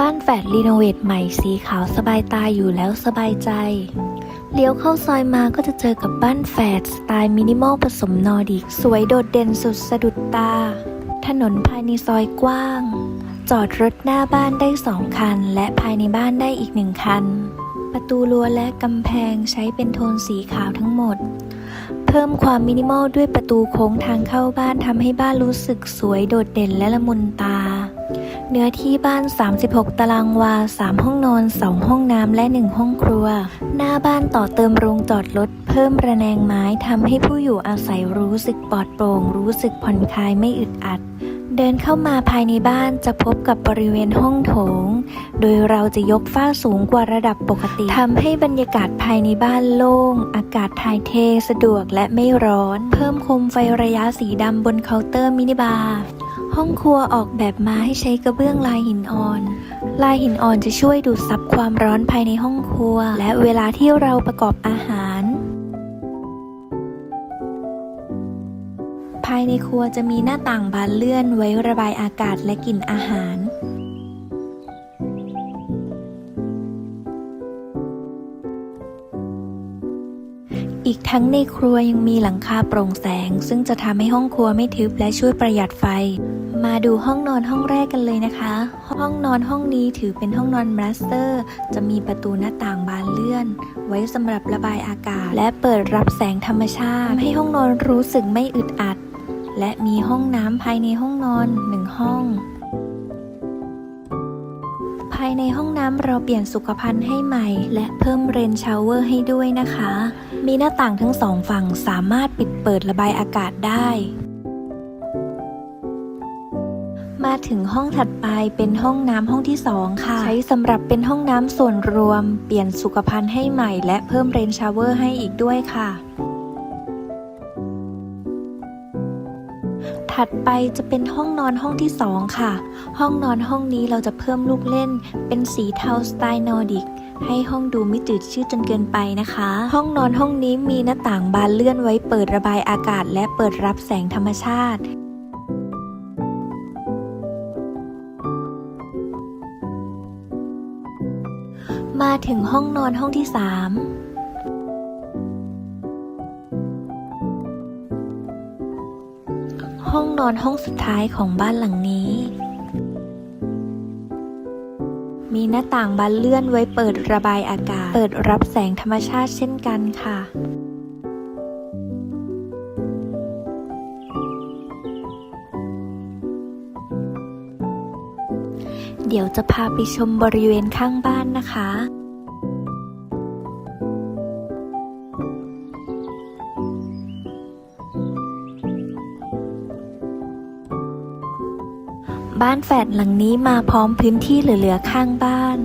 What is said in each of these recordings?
บ้านแฝดรีโนเวทใหม่สีขาวสบายตาอยู่แล้วสบายใจ เลี้ยวเข้าซอยมาก็จะเจอกับบ้านแฝดสไตล์มินิมอลผสมนอร์ดิก สวยโดดเด่นสุดสะดุดตา ถนนภายในซอยกว้าง จอดรถหน้าบ้านได้สองคัน และภายในบ้านได้อีกหนึ่งคัน ประตูรั้วและกำแพงใช้เป็นโทนสีขาวทั้งหมด เพิ่มความมินิมอลด้วยประตูโค้งทางเข้าบ้านทำให้บ้านรู้สึกสวยโดดเด่นและละมุนตา เนื้อที่บ้าน 36 ตารางวา 3 ห้องนอน 2 ห้องน้ำและ 1 ห้องครัว หน้าบ้านต่อเติมโรงจอดรถ เพิ่มระแนงไม้ทำให้ผู้อยู่อาศัยรู้สึกปลอดโปร่ง รู้สึกผ่อนคลายไม่อึดอัด เดินเข้ามาภายในบ้านจะพบกับบริเวณห้องโถง โดยเราจะยกฝ้าสูงกว่าระดับปกติทำให้บรรยากาศภายในบ้านโล่ง อากาศถ่ายเทสะดวกและไม่ร้อน เพิ่มโคมไฟระยะสีดำบนเคาน์เตอร์มินิบาร์ ห้องครัวออกแบบมาให้ใช้กระเบื้องลายหินอ่อน ลายหินอ่อนจะช่วยดูดซับความร้อนภายในห้องครัว และเวลาที่เราประกอบอาหาร ภายในครัวจะมีหน้าต่างบานเลื่อนไว้ระบายอากาศและกลิ่นอาหารอีกทั้งในครัวยังมีหลังคาโปร่งแสง ซึ่งจะทำให้ห้องครัวไม่ทึบและช่วยประหยัดไฟ มาดูห้องนอนห้องแรกกันเลยนะคะ ห้องนอนห้องนี้ถือเป็นห้องนอนมาสเตอร์ จะมีประตูหน้าต่างบานเลื่อน ไว้สำหรับระบายอากาศ และเปิดรับแสงธรรมชาติ ให้ห้องนอนรู้สึกไม่อึดอัด และมีห้องน้ำภายในห้องนอนหนึ่งห้อง ภายในห้องน้ำเราเปลี่ยนสุขภัณฑ์ให้ใหม่ และเพิ่มเรนชาวเวอร์ให้ด้วยนะคะ มีหน้าต่างทั้งสองฝั่งสามารถปิดเปิดระบายอากาศได้ ถึงห้องถัดไปเป็นห้องน้ำห้องที่สองค่ะ ใช้สำหรับเป็นห้องน้ำส่วนรวม เปลี่ยนสุขภัณฑ์ให้ใหม่และเพิ่มเรนชาวเวอร์ให้อีกด้วยค่ะ ถัดไปจะเป็นห้องนอนห้องที่สองค่ะ ห้องนอนห้องนี้เราจะเพิ่มลูกเล่น เป็นสีเทาสไตล์นอร์ดิกให้ห้องดูไม่จืดชืดจนเกินไปนะคะ ห้องนอนห้องนี้มีหน้าต่างบานเลื่อนไว้เปิดระบายอากาศ และเปิดรับแสงธรรมชาติ มาถึงห้องนอนห้องที่สามห้องนอนห้องสุดท้ายของบ้านหลังนี้ มีหน้าต่างบานเลื่อนไว้เปิดระบายอากาศ เปิดรับแสงธรรมชาติเช่นกันค่ะ เดี๋ยวจะพาไปชมบริเวณข้างบ้านนะคะบ้านแฝดหลังนี้มาพร้อมพื้นที่เหลือๆข้างบ้าน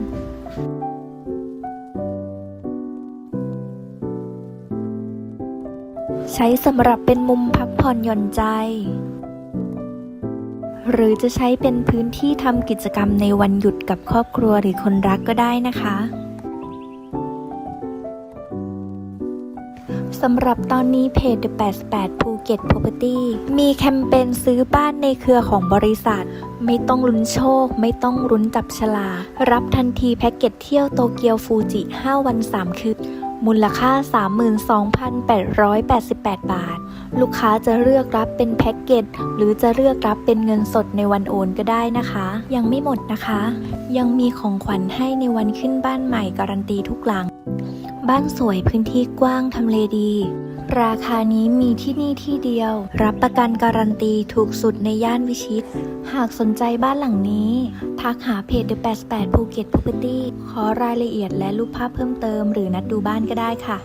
ใช้สำหรับเป็นมุมพักผ่อนหย่อนใจ หรือจะใช้เป็นพื้นที่ทำกิจกรรมในวันหยุดกับครอบครัวหรือคนรักก็ได้นะคะสำหรับตอนนี้เพจ The 88ภูเก็ต Property มีแคมเปญซื้อบ้านในเครือของบริษัท ไม่ต้องลุ้นโชค ไม่ต้องลุ้นจับฉลากรับทันทีแพ็กเกจเที่ยวโตเกียวฟูจิ 5 วัน 3 คืนมูลค่า 32,888 บาท ลูกค้าจะเลือกรับเป็นแพ็กเกจหรือจะเลือกรับเป็นเงินสดในวันโอนก็ได้นะคะ ยังไม่หมดนะคะ ยังมีของขวัญให้ในวันขึ้นบ้านใหม่การันตีทุกหลัง บ้านสวยพื้นที่กว้างทำเลดี ราคานี้มีที่นี่ที่เดียว รับประกันการันตีถูกสุดในย่านวิชิต หากสนใจบ้านหลังนี้ ทักหาเพจ The 88ภูเก็ต Property ขอรายละเอียดและรูปภาพเพิ่มเติม หรือนัดดูบ้านก็ได้ค่ะ